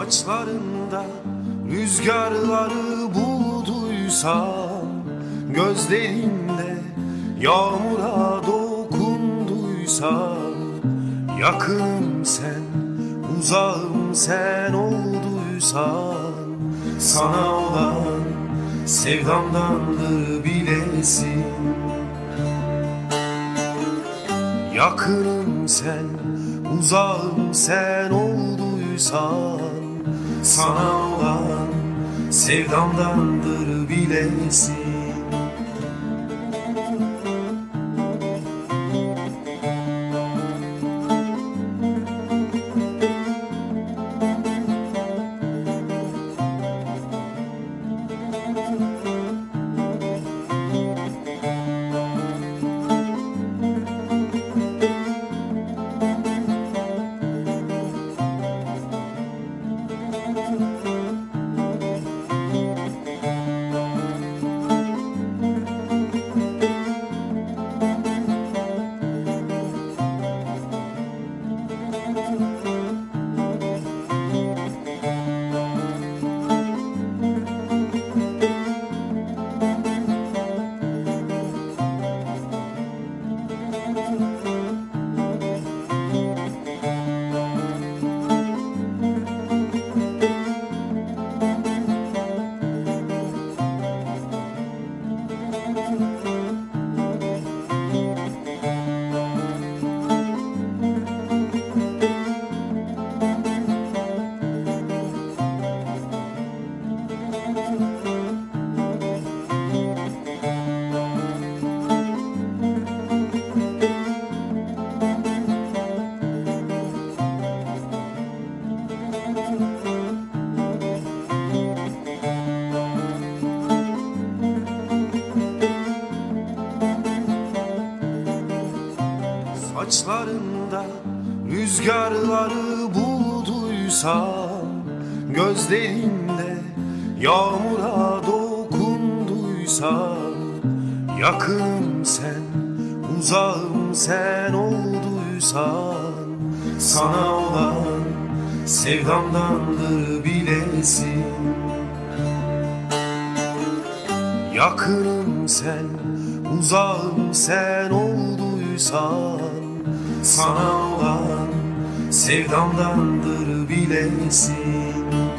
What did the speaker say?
Saçlarında rüzgarları bulduysam Gözlerinde yağmura dokunduysam Yakınım sen, uzağım sen olduysan Sana olan sevdamdandır bilesin. Yakınım sen, uzağım sen olduysan Sana olan sevdamdandır bilesin Saçlarında rüzgarları bulduysam Gözlerinde yağmura dokunduysam Yakınım sen, uzağım sen olduysan Sana olan sevdamdandır bilesin. Yakınım sen, uzağım sen olduysan Sana olan sevdamdandır bilesin